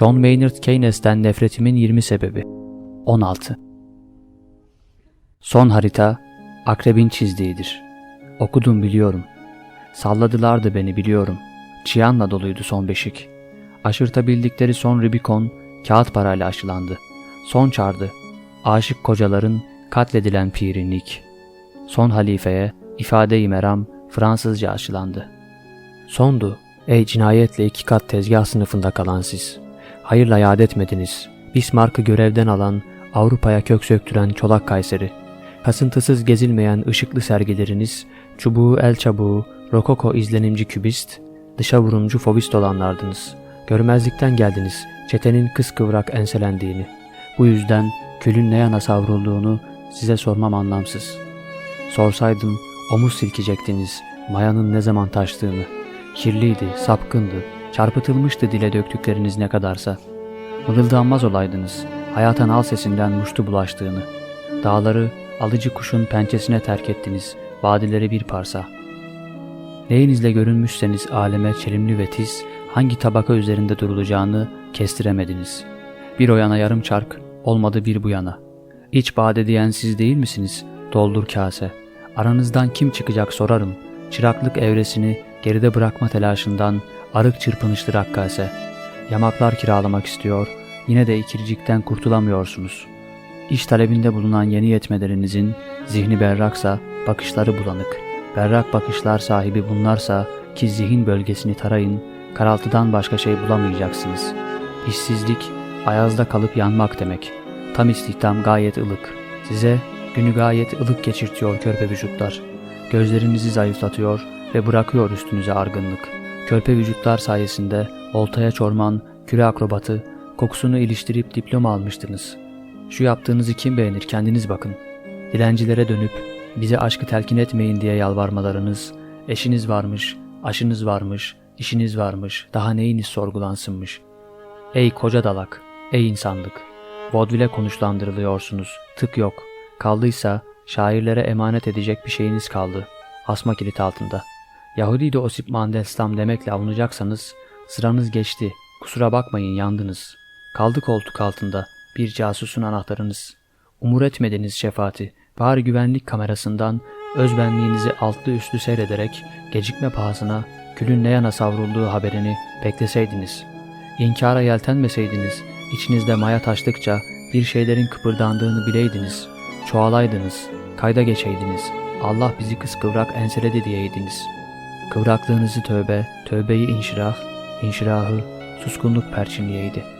John Maynard Keynes'ten nefretimin 20 sebebi. 16. Son harita akrebin çizdiğidir. Okudum biliyorum. Salladılardı beni biliyorum. Çiyanla doluydu son beşik. Aşırtabildikleri son Rubicon kağıt parayla aşılandı. Son çardı. Aşık kocaların katledilen pirinlik. Son halifeye ifade-i meram Fransızca aşılandı. Sondu. Ey cinayetle iki kat tezgah sınıfında kalan siz. Hayırla yad etmediniz. Bismarck'ı görevden alan, Avrupa'ya kök söktüren Çolak Kayseri. Kasıntısız gezilmeyen ışıklı sergileriniz, çubuğu el çabuğu, rokoko izlenimci kübist, dışa vurumcu fobist olanlardınız. Görmezlikten geldiniz, çetenin kıskıvrak enselendiğini. Bu yüzden külün ne yana savrulduğunu size sormam anlamsız. Sorsaydım omuz silkecektiniz, mayanın ne zaman taştığını. Kirliydi, sapkındı, çarpıtılmıştı dile döktükleriniz ne kadarsa. Mırıldanmaz olaydınız, hayata nal sesinden muştu bulaştığını. Dağları alıcı kuşun pençesine terk ettiniz, vadileri bir parsa. Neyinizle görünmüşseniz aleme çelimli ve tiz, hangi tabaka üzerinde durulacağını kestiremediniz. Bir o yana yarım çark, olmadı bir bu yana. İç bade diyen siz değil misiniz? Doldur kase. Aranızdan kim çıkacak sorarım. Çıraklık evresini geride bırakma telaşından arık çırpınışlı rakkase. Yamaklar kiralamak istiyor, yine de ikircikten kurtulamıyorsunuz. İş talebinde bulunan yeni yetmelerinizin zihni berraksa bakışları bulanık. Berrak bakışlar sahibi bunlarsa ki zihin bölgesini tarayın, karaltıdan başka şey bulamayacaksınız. İşsizlik, ayazda kalıp yanmak demek. Tam istihdam gayet ılık. Size günü gayet ılık geçirtiyor körpe vücutlar. Gözlerinizi zayıflatıyor ve bırakıyor üstünüze argınlık. Körpe vücutlar sayesinde oltaya çorman, küre akrobatı, kokusunu iliştirip diploma almıştınız. Şu yaptığınızı kim beğenir kendiniz bakın. Dilencilere dönüp bize aşkı telkin etmeyin diye yalvarmalarınız, eşiniz varmış, aşınız varmış, işiniz varmış, daha neyiniz sorgulansınmış. Ey koca dalak, ey insanlık, vodvile konuşlandırılıyorsunuz, tık yok. Kaldıysa şairlere emanet edecek bir şeyiniz kaldı, asma kilit altında. Yahudi de Osip Mandelstam demekle avunacaksanız, sıranız geçti, kusura bakmayın yandınız. Kaldı koltuk altında, bir casusun anahtarınız. Umur etmediniz şefaati, bari güvenlik kamerasından özbenliğinizi altlı üstlü seyrederek gecikme pahasına külün ne yana savrulduğu haberini bekleseydiniz. İnkara yeltenmeseydiniz, içinizde maya taştıkça bir şeylerin kıpırdandığını bileydiniz, çoğalaydınız, kayda geçeydiniz, Allah bizi kıskıvrak enseledi diyeydiniz. Kıvraklığınızı tövbe, tövbeyi inşirah, inşirahı suskunluk perçinleyeydi.''